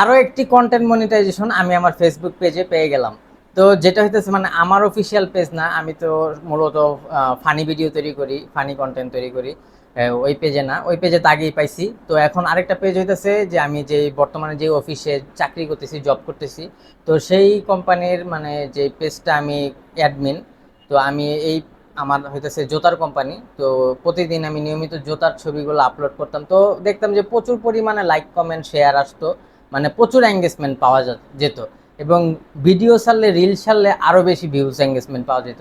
আরও একটি content monetization আমি আমার ফেসবুক পেজে পেয়ে গেলাম। তো যেটা হইতেছে মানে আমার অফিসিয়াল পেজ না, আমি তো মূলত ফানি ভিডিও তৈরি করি ফানি কন্টেন্ট তৈরি করি ওই পেজে না, ওই পেজে তো আগেই পাইছি। তো এখন আরেকটা পেজ হইতেছে যে আমি যে বর্তমানে যে অফিসে চাকরি করতেছি জব করতেছি, তো সেই কোম্পানির মানে যে পেজটা আমি অ্যাডমিন তো আমি এই আমার হইতেছে জোতার কোম্পানি তো প্রতিদিন আমি নিয়মিত জোতার ছবিগুলো আপলোড করতাম। তো দেখতাম যে প্রচুর পরিমাণে লাইক কমেন্ট শেয়ার আসতো। মানে প্রচুর এঙ্গেজমেন্ট পাওয়া যেত। এবং ভিডিও ছাড়লে রিল ছাড়লে আরও বেশি ভিউজ এঙ্গেজমেন্ট পাওয়া যেত।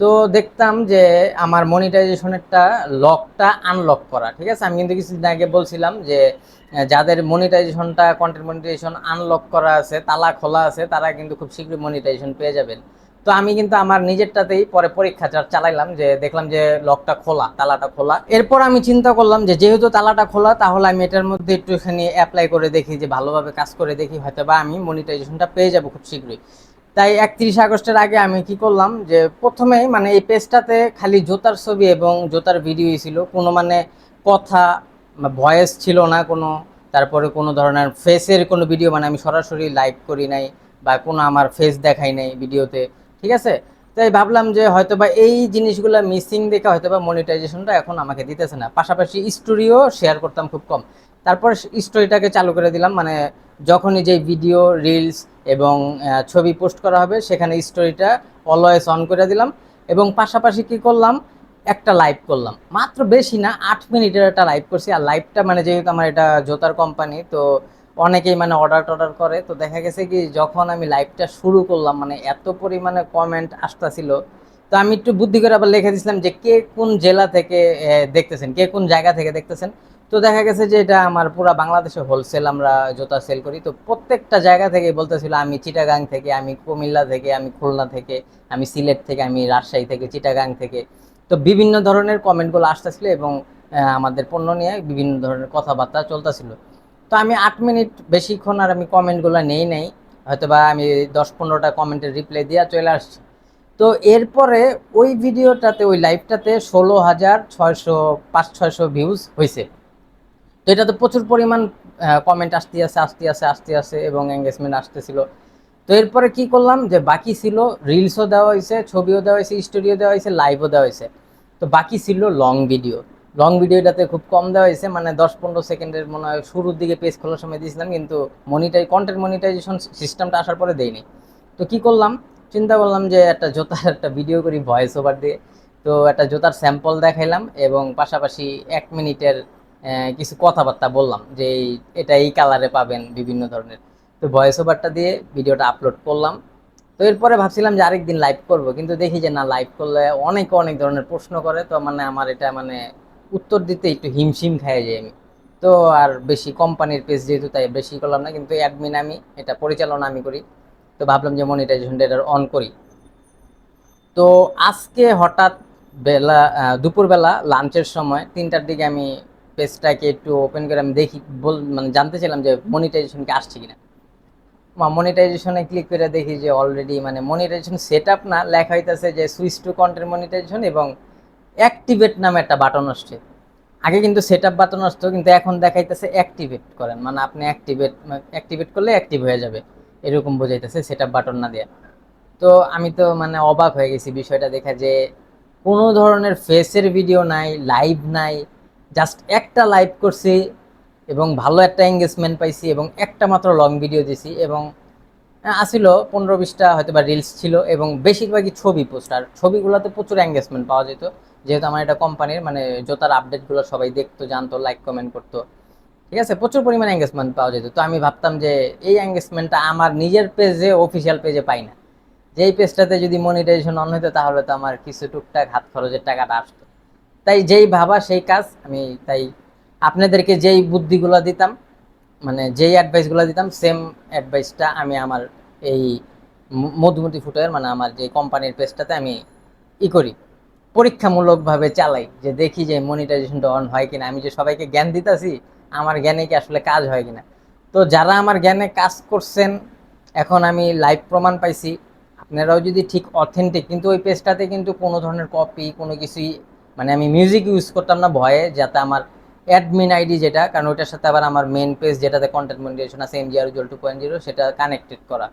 তো দেখতাম যে আমার মনিটাইজেশনেরটা লকটা আনলক করা, ঠিক আছে? আমি কিন্তু কিছুদিন আগে বলছিলাম যে যাদের মনিটাইজেশনটা কন্টেন্ট মনিটাইজেশন আনলক করা আছে, তালা খোলা আছে, তারা কিন্তু খুব শীঘ্রই মনিটাইজেশন পেয়ে যাবেন। তো আমি কিন্তু আমার নিজেরটাতেই পরে পরীক্ষা চালাইলাম যে দেখলাম যে লকটা খোলা, তালাটা খোলা। এরপর আমি চিন্তা করলাম যে যেহেতু তালাটা খোলা, তাহলে আমি এটার মধ্যে একটুখানি অ্যাপ্লাই করে দেখি, যে ভালোভাবে কাজ করে দেখি হয়তো বা আমি মনিটাইজেশনটা পেয়ে যাব খুব শীঘ্রই। তাই একত্রিশ আগস্টের আগে আমি কি করলাম যে প্রথমেই মানে এই পেজটাতে খালি জোতার ছবি এবং জোতার ভিডিওই ছিল। কোনো মানে কথা ভয়েস ছিল না কোনো। তারপরে কোনো ধরনের ফেসের কোনো ভিডিও মানে আমি সরাসরি লাইভ করি নাই বা কোনো আমার ফেস দেখাই নাই ভিডিওতে ঠিক আছে? তাই ভাবলাম যে হয়তো বা এই জিনিসগুলো মিসিং দেখে হয়তো বা মনিটাইজেশনটা এখন আমাকে দিতেছে না। পাশাপাশি স্টোরিও শেয়ার করতাম খুব কম। তারপর স্টোরিটাকে চালু করে দিলাম মানে যখনই যে ভিডিও রিলস এবং ছবি পোস্ট করা হবে, সেখানে স্টোরিটা অলওয়েজ অন করে দিলাম এবং পাশাপাশি কি করলাম? একটা লাইভ করলাম। মাত্র বেশি না, আট মিনিটের একটা লাইভ করছি। আর লাইভটা মানে যেহেতু আমার এটা জোতার কোম্পানি তো অনেকেই মানে অর্ডার টর্ডার করে। তো দেখা গেছে কি, যখন আমি লাইভটা শুরু করলাম মানে এত পরিমাণে কমেন্ট আসতেছিল, তো আমি একটু বুদ্ধি করে আবার লিখে দিয়েছিলাম যে, কে কোন জেলা থেকে দেখতেছেন? কে কোন জায়গা থেকে দেখতেছেন? তো দেখা গেছে যে, এটা আমার পুরো বাংলাদেশে হোলসেল আমরা জুতা সেল করি। তো প্রত্যেকটা জায়গা থেকে বলতেছিল, আমি চিটাগাং থেকে, আমি কুমিল্লা থেকে, আমি খুলনা থেকে, আমি সিলেট থেকে, আমি রাজশাহী থেকে চিটাগাং থেকে। তো বিভিন্ন ধরনের কমেন্টগুলো আসতেছিল এবং আমাদের পণ্য নিয়ে বিভিন্ন ধরনের কথাবার্তা চলতেছিল। তো আমি আট মিনিট বেশিক্ষণ আর আমি কমেন্টগুলো নেই নেই হয়তো বা আমি দশ পনেরোটা কমেন্টের রিপ্লাই দিয়ে চলে আসছি। তো এরপরে ওই ভিডিওটাতে, ওই লাইভটাতে ষোলো হাজার ছয়শো, পাঁচ ছয়শো ভিউজ হয়েছে তো এটাতে প্রচুর পরিমাণ কমেন্ট আসতে আসে আসতে আছে আসতে আছে এবং এঙ্গেজমেন্ট আসতেছিল। তো এরপরে কি করলাম যে বাকি ছিল রিলসও দেওয়া হয়েছে ছবিও দেওয়া হয়েছে স্টোরিও দেওয়া হয়েছে লাইভও দেওয়া হয়েছে তো বাকি ছিল লং ভিডিও লং ভিডিওটাতে খুব কম দেওয়া হয়েছে মানে দশ পনেরো সেকেন্ডের মনে হয় শুরুর দিকে পেজ খোলার সময় দিয়েছিলাম, কিন্তু মনিটাই কন্টেন্ট মনিটাইজেশন সিস্টেমটা আসার পরে দেয়নি তো কি করলাম? চিন্তা করলাম যে একটা জোতার একটা ভিডিও করি ভয়েস ওভার দিয়ে। তো একটা জোতার স্যাম্পল দেখাইলাম এবং পাশাপাশি এক মিনিটের কিছু কথাবার্তা বললাম যে এটা এই কালারে পাবেন বিভিন্ন ধরনের। তো ভয়েস ওভারটা দিয়ে ভিডিওটা আপলোড করলাম। তো এরপরে ভাবছিলাম যে আরেকদিন লাইভ করব, কিন্তু দেখি যে না লাইভ করলে অনেক অনেক ধরনের প্রশ্ন করে, তো মানে আমার এটা মানে উত্তর দিতে একটু হিমশিম খাই যাই আমি। তো আর বেশি কোম্পানির পেজ যেহেতু তাই বেশি করলাম না, কিন্তু অ্যাডমিন আমি, এটা পরিচালনা আমি করি। তো ভাবলাম যে মনিটাইজেশনটা এটা অন করি। তো আজকে হঠাৎ বেলা দুপুরবেলা লাঞ্চের সময় তিনটার দিকে আমি পেজটাকে একটু ওপেন করে আমি দেখি, বল মানে জানতে চাইলাম যে মনিটাইজেশন কি আসছে কিনা। মনিটাইজেশনে ক্লিক করে দেখি যে অলরেডি মানে মনিটাইজেশন সেট আপ না, লেখা হইতেছে যে সুইচ টু কন্টেন্ট মনিটাইজেশন এবং অ্যাক্টিভেট নামে একটা বাটন আসছে। আগে কিন্তু সেট আপ বাটন আসতো, কিন্তু এখন দেখাইতেছে অ্যাক্টিভেট করেন। মানে আপনি অ্যাক্টিভেট অ্যাক্টিভেট করলে অ্যাক্টিভ হয়ে যাবে। এরকম বোঝাইতেছে সেট আপ বাটন না দেয়া। তো আমি তো মানে অবাক হয়ে গেছি বিষয়টা দেখা যে কোনো ধরনের ফেসের ভিডিও নাই লাইভ নাই জাস্ট একটা লাইভ করছি এবং ভালো একটা এঙ্গেজমেন্ট পাইছি এবং একটা মাত্র লং ভিডিও দিছি এবং আসিল পনেরো বিশটা হয়তো বা রিলস ছিল এবং বেশিরভাগই ছবি পোস্ট আর ছবিগুলোতে প্রচুর এঙ্গেজমেন্ট পাওয়া যেত। যেহেতু আমার এটা কোম্পানির মানে জোতার আপডেটগুলো সবাই দেখতো, জানতো লাইক কমেন্ট করতো। ঠিক আছে? প্রচুর পরিমাণে এঙ্গেজমেন্ট পাওয়া যেত। তো আমি ভাবতাম যে এই এঙ্গেজমেন্টটা আমার নিজের পেজে অফিসিয়াল পেজে পাই না। যেই পেজটাতে যদি মনিটাইজেশন অন হতো তাহলে তো আমার কিছু টুকটাক হাত খরচের টাকাটা আসতো। তাই যেই ভাবা, সেই কাজ আমি তাই আপনাদেরকে যেই বুদ্ধিগুলো দিতাম মানে যেই অ্যাডভাইসগুলো দিতাম সেম অ্যাডভাইসটা আমি আমার এই মধুমতি ফুটের মানে আমার যে কোম্পানির পেজটাতে আমি ই করি। পরীক্ষামূলকভাবে চালাই, যে দেখি যে মনিটাইজেশনটা অন হয় কিনা। আমি যে সবাইকে জ্ঞান দিতেছি, আমার জ্ঞানে কি আসলে কাজ হয় কিনা। তো যারা আমার জ্ঞানে কাজ করছেন, এখন আমি লাইভ প্রমাণ পাইছি। আপনারাও যদি ঠিক অথেন্টিক কিন্তু ওই পেজটাতে কিন্তু কোনো ধরনের কপি কোনো কিছুই মানে আমি মিউজিক ইউজ করতাম না ভয়ে, যাতে আমার অ্যাডমিন আইডি যেটা, কারণ ওইটার সাথে আবার আমার মেন পেজ যেটাতে কন্টেন্ট মনিটাইজেশন আছে MGR Ujjwal two point zero সেটা কানেক্টেড করা।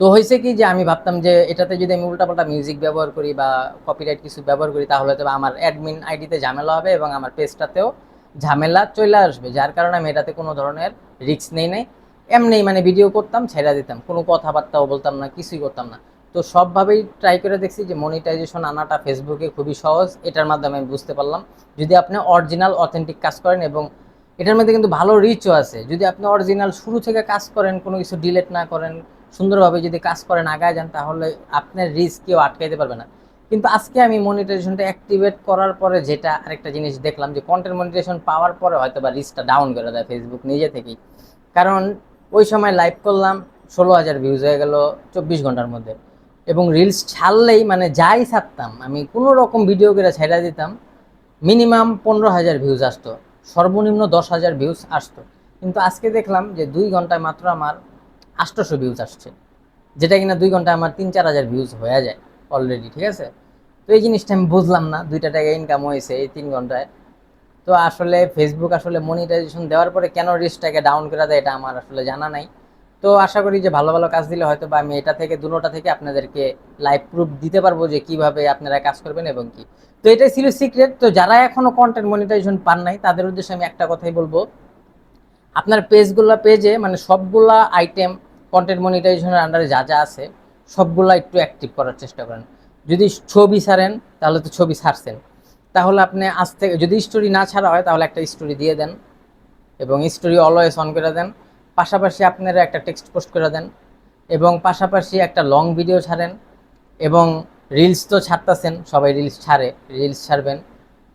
তো হয়েছে কি যে আমি ভাবতাম যে এটাতে যদি আমি উল্টাপাল্টা মিউজিক ব্যবহার করি বা কপিরাইট কিছু ব্যবহার করি, তাহলে তো আমার অ্যাডমিন আইডিতে ঝামেলা হবে এবং আমার পেজটাতেও ঝামেলা চলে আসবে। যার কারণে আমি এটাতে কোনো ধরনের রিস্ক নেই নাই। এমনি মানে ভিডিও করতাম, ছেড়ে দিতাম। কোনো কথাবার্তাও বলতাম না, কিছুই করতাম না। তো সবভাবেই ট্রাই করে দেখছি যে মনিটাইজেশন আনাটা ফেসবুকে খুবই সহজ। এটার মাধ্যমে আমি বুঝতে পারলাম, যদি আপনি অরিজিনাল অথেন্টিক কাজ করেন এবং এটার মধ্যে কিন্তু ভালো রিচও আছে। যদি আপনি অরিজিনাল শুরু থেকে কাজ করেন, কোনো কিছু ডিলেট না করেন সুন্দরভাবে যদি কাজ করেন, আগায় যান, তাহলে আপনার রিস্ক কেউ আটকাইতে পারবে না। কিন্তু আজকে আমি মনিটাইজেশনটা অ্যাক্টিভেট করার পরে যেটা আরেকটা জিনিস দেখলাম যে কন্টেন্ট মনিটাইজেশন পাওয়ার পরে হয়তো বা রিস্কটা ডাউন করে দেয় ফেসবুক নিজে থেকেই। কারণ ওই সময় লাইভ করলাম, ষোলো হাজার ভিউজ হয়ে গেল চব্বিশ ঘণ্টার মধ্যে। এবং রিলস ছাড়লেই মানে যাই ছাড়তাম, আমি কোনো রকম ভিডিও করে ছেড়ে দিতাম মিনিমাম পনেরো হাজার ভিউজ আসতো। সর্বনিম্ন দশ হাজার ভিউজ আসতো। কিন্তু আজকে দেখলাম যে, দুই ঘন্টায় মাত্র আমার আষ্টশো ভিউজ আসছে। যেটা কিনা দুই ঘন্টায় আমার তিন, চার হাজার ভিউজ হয়ে যায় অলরেডি ঠিক আছে? তো এই জিনিসটা আমি বুঝলাম না, দুইটা টাকা ইনকাম হয়েছে এই তিন ঘন্টায়। তো আসলে ফেসবুক আসলে মনিটাইজেশন দেওয়ার পরে কেন রিস্কটাকে ডাউন করে দেয় এটা আমার আসলে জানা নাই। তো আশা করি যে ভালো ভালো কাজ দিলে হয়তো বা আমি এটা থেকে দুটোটা থেকে আপনাদেরকে লাইভ প্রুফ দিতে পারব যে কীভাবে আপনারা কাজ করবেন এবং কি। তো এটাই ছিল সিক্রেট তো যারা এখনও কন্টেন্ট মনিটাইজেশন পান নাই, তাদের উদ্দেশ্যে আমি একটা কথাই বলব। আপনার পেজগুলো পেজে মানে সবগুলা আইটেম কন্টেন্ট মনিটাইজেশনের আন্ডারে যা যা আছে, সবগুলো একটু অ্যাক্টিভ করার চেষ্টা করেন। যদি ছবি ছাড়েন, তাহলে তো ছবি ছাড়ছেন। তাহলে আপনি আজ থেকে, যদি স্টোরি না ছাড়া হয়, তাহলে একটা স্টোরি দিয়ে দেন এবং স্টোরি অলওয়েজ অন করে দেন। পাশাপাশি আপনারা একটা টেক্সট পোস্ট করে দেন এবং পাশাপাশি একটা লং ভিডিও ছাড়েন এবং রিলস তো ছাড়তেছেন, সবাই রিলস ছাড়ে রিলস ছাড়বেন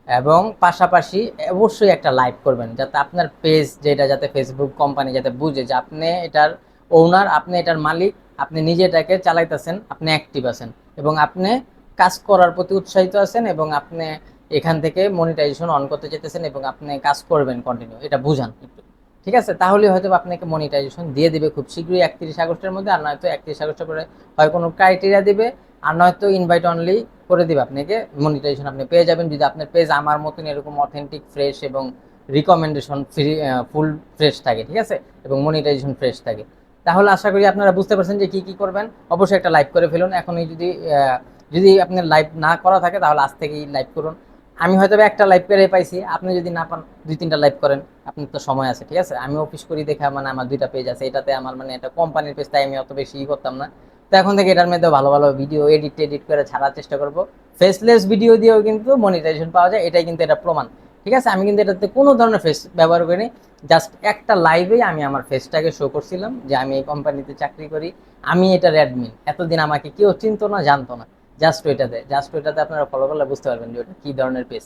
এবং পাশাপাশি অবশ্যই একটা লাইভ করবেন, যাতে আপনার পেজ যেটা, যাতে ফেসবুক কোম্পানি যাতে বুঝে যে আপনি এটার ওনার আপনি এটার মালিক, আপনি নিজে এটাকে চালাইতেছেন, আপনি অ্যাক্টিভ আছেন এবং আপনি কাজ করার প্রতি উৎসাহিত আছেন এবং আপনি এখান থেকে মনিটাইজেশন অন করতে যেতেছেন এবং আপনি কাজ করবেন কন্টিনিউ এটা বুঝান একটু। ঠিক আছে? তাহলে হয়তো আপনাকে মনিটাইজেশন দিয়ে দিবে খুব শীঘ্রই একত্রিশ আগস্টের মধ্যে, আর নয়তো একত্রিশ আগস্টের পরে হয় কোনো ক্রাইটেরিয়া দিবে, আর নয়তো ইনভাইট অনলি করে দিবে আপনাকে মনিটাইজেশন আপনি পেয়ে যাবেন। যদি আপনার পেজ আমার মতন এরকম অথেন্টিক ফ্রেশ এবং রিকমেন্ডেশন ফ্রি ফুল ফ্রেশ থাকে, ঠিক আছে? এবং মনিটাইজেশন ফ্রেশ থাকে। তাহলে আশা করি আপনারা বুঝতে পারছেন যে কি কি করবেন। অবশ্যই একটা লাইভ করে ফেলুন। এখনই যদি যদি আপনার লাইভ না করা থাকে, তাহলে আজ থেকেই লাইভ করুন। আমি হয়তো একটা লাইভ করে পাইছি। আপনি যদি না পান, দুই তিনটা লাইভ করেন। আপনার তো সময় আছে, ঠিক আছে? আমি অফিস করি দেখা মানে আমার দুইটা পেজ আছে। এটাতে আমার মানে একটা কোম্পানির পেজ তাই আমি অত বেশি করতাম না। তো এখন থেকে এটার মধ্যে ভালো ভালো ভিডিও এডিট এডিট করে ছাড়ার চেষ্টা করব। ফেসলেস ভিডিও দিয়েও কিন্তু মনিটাইজেশন পাওয়া যায়। এটাই কিন্তু এটা প্রমাণ। ঠিক আছে? আমি কিন্তু এটাতে কোনো ধরনের ফেস ব্যবহার করিনি। জাস্ট একটা লাইভেই আমি আমার ফেসটাকে শো করছিলাম যে আমি এই কোম্পানিতে চাকরি করি। আমি এটার অ্যাডমিন এতদিন আমাকে কেউ চিনতো না, জানতো না। জাস্ট ওইটাতে। জাস্ট ওইটাতে আপনারা ফলো করলে বুঝতে পারবেন যে ওটা কী ধরনের পেজ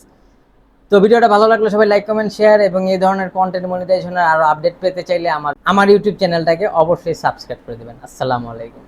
তো ভিডিওটা ভালো লাগলে সবাই লাইক কমেন্ট শেয়ার এবং এই ধরনের কন্টেন্ট মনিটাইজেশনের আরও আপডেট পেতে চাইলে আমার আমার ইউটিউব চ্যানেলটাকে অবশ্যই সাবস্ক্রাইব করে দেবেন। আসসালামু আলাইকুম।